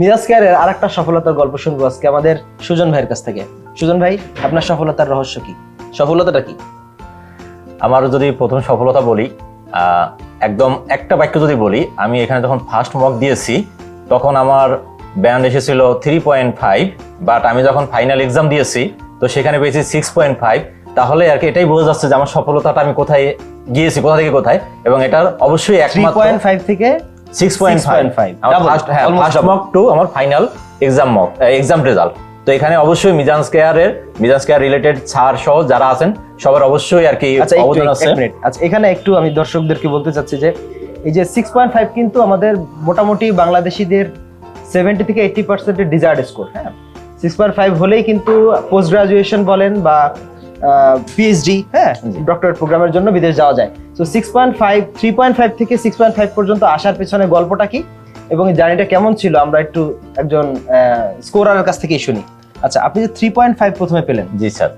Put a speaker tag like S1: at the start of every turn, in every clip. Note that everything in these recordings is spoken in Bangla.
S1: মিরাজ কেয়ারের আর একটা সফলতার গল্প শুনব আজকে আমাদের সুজন ভাইয়ের কাছ থেকে। সুজন ভাই আপনার সফলতার রহস্য কি? সফলতাটা কি?
S2: আমার যদি প্রথম সফলতা বলি একদম একটা বাক্য যদি বলি আমি এখানে যখন ফার্স্ট মক দিয়েছি তখন আমার ব্যান্ড এসেছিল থ্রি পয়েন্ট ফাইভ বাট আমি যখন ফাইনাল এক্সাম দিয়েছি তো সেখানে পেয়েছি সিক্স পয়েন্ট ফাইভ তাহলে আর কি এটাই বোঝা যাচ্ছে যে আমার সফলতাটা আমি কোথায় গিয়েছি কোথা থেকে কোথায় এবং এটার অবশ্যই একমাত্র
S1: পয়েন্ট ফাইভ থেকে
S2: six point five
S1: 6.5
S2: first
S1: almost
S2: first
S1: double.
S2: Mock two আমার final exam mock exam result তো এখানে অবশ্যই মিজান স্কেয়ারের মিজান স্কেয়ার রিলেটেড ছাড় সহ যারা আছেন সবার অবশ্যই আর কি
S1: আচ্ছা
S2: অবদান আছে।
S1: আচ্ছা এখানে একটু আমি দর্শকদেরকে বলতে চাচ্ছি যে এই যে সিক্স পয়েন্ট ফাইভ কিন্তু আমাদের মোটামুটি বাংলাদেশিদের সেভেন্টি থেকে এইটটি পার্সেন্টের ডিজায়ার্ড স্কোর হ্যাঁ? সিক্স পয়েন্ট ফাইভ হলেই কিন্তু পোস্ট গ্রাজুয়েশন বলেন বা পিএইচডি হ্যাঁ। ডক্টরেট প্রোগ্রামের জন্য বিদেশ যাওয়া যায়। তো six point five three point five থেকে সিক্স পয়েন্ট ফাইভ পর্যন্ত আসার পেছনে গল্পটা কি? এবং এই জার্নিটা কেমন ছিল? আমরা একটু একজন স্কোরারের কাছ থেকেই শুনি। আচ্ছা আপনি যে থ্রি পয়েন্ট ফাইভ প্রথমে পেলেন।
S2: জি স্যার।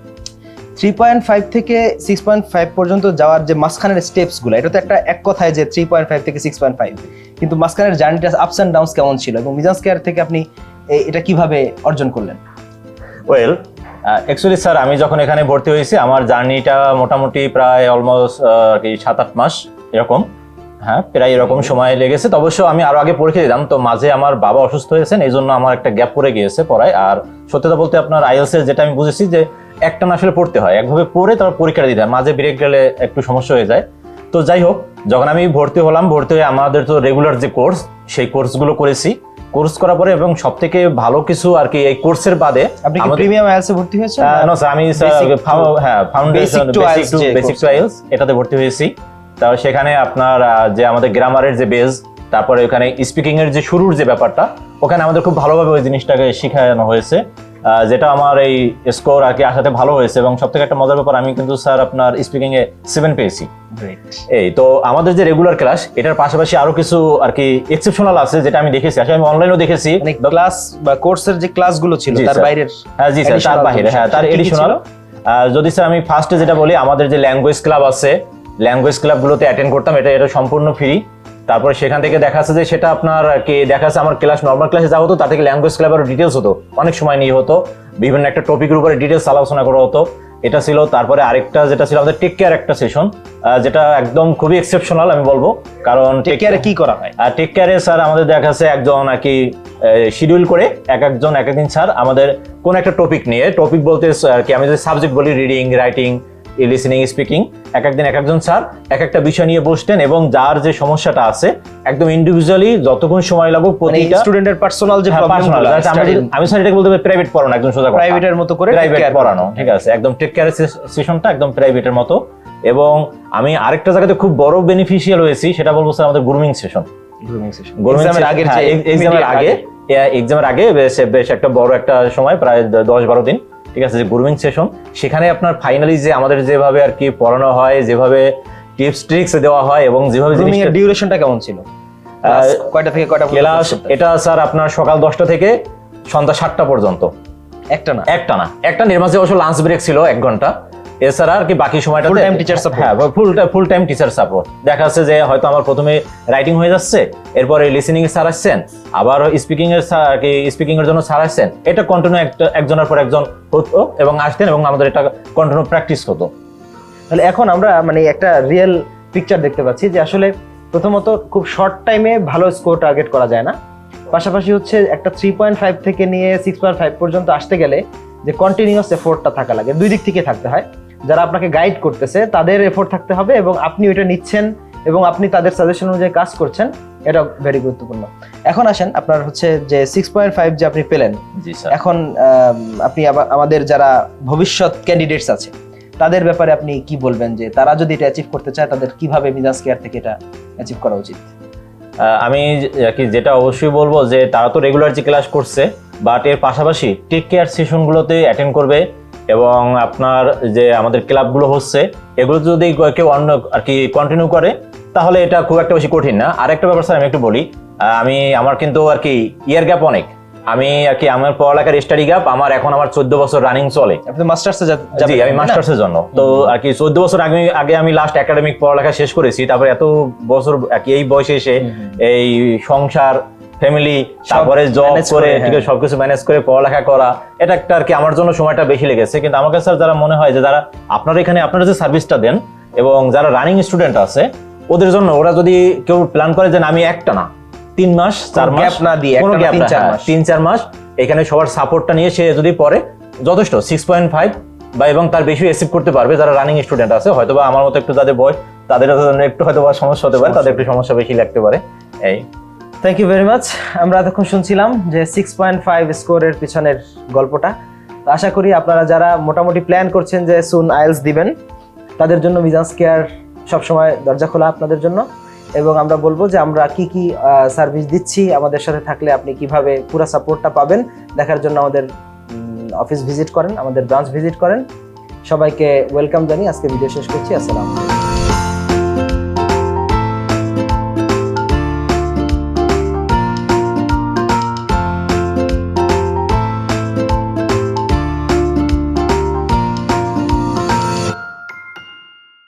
S1: থ্রি পয়েন্ট ফাইভ থেকে সিক্স পয়েন্ট ফাইভ পর্যন্ত যাওয়ার যে মাঝখানের স্টেপসগুলো এটা তো একটা এক কথায় যে থ্রি পয়েন্ট ফাইভ থেকে সিক্স পয়েন্ট ফাইভ কিন্তু মাঝখানের জার্নিটা আপস অ্যান্ড ডাউনস কেমন ছিল? এবং মিজান স্কেয়ার থেকে আপনি এটা কীভাবে অর্জন করলেন?
S2: ওয়েল অ্যাকচুয়ালি স্যার আমি যখন এখানে ভর্তি হয়েছি আমার জার্নিটা মোটামুটি প্রায় অলমোস্ট কি সাত আট মাস এরকম। হ্যাঁ প্রায় এরকম সময় লেগেছে। তো অবশ্য আমি আরও আগে পরীক্ষা দিতাম তো মাঝে আমার বাবা অসুস্থ হয়েছেন এই জন্য আমার একটা গ্যাপ পড়ে গিয়েছে পড়ায়। আর সত্যতা বলতে আপনার আইএলস যেটা আমি বুঝেছি যে একটা না আসলে পড়তে হয়। একভাবে পড়ে তারপর পরীক্ষা দিতে হয়। মাঝে ব্রেক গেলে একটু সমস্যা হয়ে যায়। তো যাই হোক যখন আমি ভর্তি হলাম ভর্তি হয়ে আমাদের তো রেগুলার যে কোর্স সেই কোর্সগুলো করেছি। কোর্স করার পরে এবং সব থেকে ভালো কিছু আর কি এই কোর্সের বাদে
S1: আপনি কি প্রিমিয়াম আইএলসে ভর্তি হয়েছেন?
S2: না স্যার আমি হ্যাঁ foundation basic two basic two. IELTS এটাতে ভর্তি হয়েছি। তা সেখানে আপনার যে আমাদের গ্রামারের যে বেস তারপরে ওখানে স্পিকিং এর যে শুরুর যে ব্যাপারটা ওখানে আমাদের খুব ভালোভাবে ওই জিনিসটাকে শেখানো হয়েছে। যেটা আমার এই স্কোর আর কি আসাতে ভালো হয়েছে এবং সব থেকে একটা মজার ব্যাপার আমি কিন্তু স্যার আপনার স্পিকিং এ সেভেন পেয়েছি এই তো আমাদের যে রেগুলার ক্লাস এটার পাশাপাশি আরও কিছু আর কি এক্সেপশনাল আছে যেটা আমি দেখেছি। আসলে আমি অনলাইনেও দেখেছি।
S1: মানে ক্লাস বা কোর্সের যে ক্লাসগুলো ছিল তার। বাইরের
S2: হ্যাঁ জি স্যার তার
S1: বাইরে
S2: হ্যাঁ তার এডিশনাল যদি স্যার আমি ফার্স্টে যেটা বলি আমাদের যে ল্যাঙ্গুয়েজ ক্লাব আছে ল্যাঙ্গুয়েজ ক্লাবগুলোতে অ্যাটেন্ড করতাম এটা এটা সম্পূর্ণ ফ্রি তারপরে সেখান থেকে দেখা যাচ্ছে যে সেটা আপনার কি দেখা যাচ্ছে আমার ক্লাস নর্মাল ক্লাসে যা হতো তার থেকে ল্যাঙ্গুয়েজ ক্লাবের ডিটেলস হতো। অনেক সময় নিয়ে হতো। বিভিন্ন একটা টপিকের উপরে ডিটেলস আলোচনা করা হতো। এটা ছিল তারপরে আরেকটা যেটা ছিল আমাদের টেক কেয়ার একটা সেশন যেটা একদম খুবই এক্সেপশনাল আমি বলব। কারণ
S1: টেক কেয়ারে কি করা হয়?
S2: আর টেক কেয়ারে স্যার আমাদের দেখা যাচ্ছে একজন আর কি শিডিউল করে এক একজন এক একদিন স্যার আমাদের কোন একটা টপিক নিয়ে টপিক বলতে আর কি আমি যদি সাবজেক্ট বলি রিডিং রাইটিং লিসনিং স্পিকিং এক একদিন এক একজন স্যার এক একটা বিষয় নিয়ে বসতেন এবং যার যে সমস্যাটা আছে একদম ইন্ডিভিজুয়ালি যতক্ষণ সময় লাগুক
S1: মানে
S2: প্রতিটা
S1: স্টুডেন্টের পার্সোনাল যে
S2: হ্যাঁ, personal, আমরা আমি স্যার এটাকে বলতে পারি প্রাইভেট পড়ানো একদম সোজা
S1: প্রাইভেটের মতো করে
S2: প্রাইভেট পড়ানো ঠিক আছে একদম টেক কেয়ার সেশনটা একদম প্রাইভেটের মতো। এবং আমি আরেকটা জায়গাতে খুব বড় বেনিফিশিয়াল হয়েছি সেটা বলব স্যার আমাদের গ্রুমিং সেশন হ্যাঁ,
S1: যে
S2: ex- exam এর আগে এক্সামের আগে বেশ বেশ একটা বড় একটা সময় প্রায় দশ বারো দিন। ঠিক আছে যে গ্রুমিং সেশন সেখানে আপনার ফাইনালি যে আমাদের যেভাবে আর কি পড়ানো হয় যেভাবে টিপস ট্রিক্স দেওয়া হয় এবং যেভাবে জিনিসটা
S1: ডিউরেশনটা কেমন ছিল? কয়টা থেকে কয়টা
S2: ক্লাস এটা স্যার আপনার সকাল দশটা থেকে সন্ধ্যা সাতটা পর্যন্ত।
S1: একটা না?
S2: একটা না। একটা নির্মাজে অবশ্য লাঞ্চ ব্রেক ছিল এক ঘণ্টা। এছাড়া আর কি বাকি সময়টা
S1: Full time teacher support.
S2: হ্যাঁ full full time teacher support দেখা যাচ্ছে যে হয়তো আমার প্রথমে রাইটিং হয়ে যাচ্ছে এরপরে লিসেনিং এর স্যার আসছেন আবার স্পিকিং এর আর কি স্পিকিং এর জন্য স্যার আসছেন। এটা কন্টিনিউ একজনের পর একজন হতো এবং আসতেন এবং আমাদের এটা কন্টিনিউ প্র্যাকটিস হতো।
S1: তাহলে এখন আমরা মানে একটা রিয়েল পিকচার দেখতে পাচ্ছি যে আসলে প্রথমত খুব শর্ট টাইমে ভালো স্কোর টার্গেট করা যায় না। পাশাপাশি হচ্ছে একটা থ্রি পয়েন্ট ফাইভ থেকে নিয়ে সিক্স পয়েন্ট ফাইভ পর্যন্ত আসতে গেলে যে কন্টিনিউয়াস এফোর্টটা থাকা লাগে দুই দিক থেকে থাকতে হয়। যারা আপনাকে গাইড করতেছে তাদের এফোর্ট থাকতে হবে এবং আপনি ওইটা নিচ্ছেন এবং আপনি তাদের সাজেশন অনুযায়ী কাজ করছেন এটা ভেরি গুরুত্বপূর্ণ। এখন আসেন আপনার হচ্ছে যে সিক্স পয়েন্ট ফাইভ যে আপনি পেলেন এখন আপনি আমাদের যারা ভবিষ্যৎ ক্যান্ডিডেটস আছে তাদের ব্যাপারে আপনি কি বলবেন যে তারা যদি এটা অ্যাচিভ করতে চায় তাদের কীভাবে মিজাজ কেয়ার থেকে এটা অ্যাচিভ করা উচিত?
S2: আমি কি যেটা অবশ্যই বলব যে তারা তো রেগুলার যে ক্লাস করছে বাট এর পাশাপাশি টেক কেয়ার সেশনগুলোতে অ্যাটেন্ড করবে। এবং আপনার যে আমাদের ক্লাবগুলো হচ্ছে এগুলো যদি কেউ অন্য আর কি কন্টিনিউ করে তাহলে এটা খুব একটা বেশি কঠিন না। আরেকটা ব্যাপার স্যার আমি একটু বলি আমি আমার কিন্তু আর কি ইয়ার গ্যাপ অনেক। আমি আর কি আমার পড়ালেখার স্টাডি গ্যাপ আমার এখন আমার চোদ্দ বছর রানিং চলে।
S1: আপনি মাস্টার্সে
S2: জি আমি মাস্টার্সের জন্য। তো আর কি চোদ্দ বছর আগে আগে আমি লাস্ট একাডেমিক পড়ালেখা শেষ করেছি তারপরে এত বছর আর কি এই বয়সে এসে এই সংসার ফ্যামিলি তারপরে জব করে ঠিক আছে
S1: হ্যাঁ।
S2: সবকিছু ম্যানেজ করে পড়ালেখা করা এটা একটা আর কি আমার জন্য সময়টা বেশি লেগেছে কিন্তু আমাকে স্যার যারা মনে হয় যে যারা আপনারা এখানে আপনারা যে সার্ভিসটা দেন এবং যারা রানিং স্টুডেন্ট আছে ওদের জন্য ওরা যদি কেউ প্ল্যান করে যে আমি একটা না তিন মাস চার মাস
S1: না দিয়ে,
S2: কোনো
S1: একটা না, তিন চার
S2: হ্যাঁ,
S1: মাস।
S2: তিন চার মাস এখানে সবার সাপোর্টটা নিয়ে সে যদি পড়ে যথেষ্ট সিক্স পয়েন্ট ফাইভ বা এবং তার বেশি অ্যাচিভ করতে পারবে যারা রানিং স্টুডেন্ট আছে হয়তো বা আমার মতো একটু তাদের বয়স তাদের একটু হয়তো বা সমস্যা হতে পারে তাদের একটু সমস্যা বেশি লাগতে পারে এই
S1: থ্যাংক ইউ ভেরি মাচ আমরা এতক্ষণ শুনছিলাম যে সিক্স পয়েন্ট ফাইভ স্কোরের পিছনের গল্পটা। তো আশা করি আপনারা যারা মোটামুটি প্ল্যান করছেন যে সুন আইএলস দিবেন, তাদের জন্য মিজান্স কেয়ার সবসময় দরজা খোলা আপনাদের জন্য। এবং আমরা বলব যে আমরা কি কি সার্ভিস দিচ্ছি, আমাদের সাথে থাকলে আপনি কীভাবে পুরো সাপোর্টটা পাবেন, দেখার জন্য আমাদের অফিস ভিজিট করেন, আমাদের ব্রাঞ্চ ভিজিট করেন। সবাইকে ওয়েলকাম জানিয়ে আজকে ভিডিও শেষ করছি। আসসালামু আলাইকুম।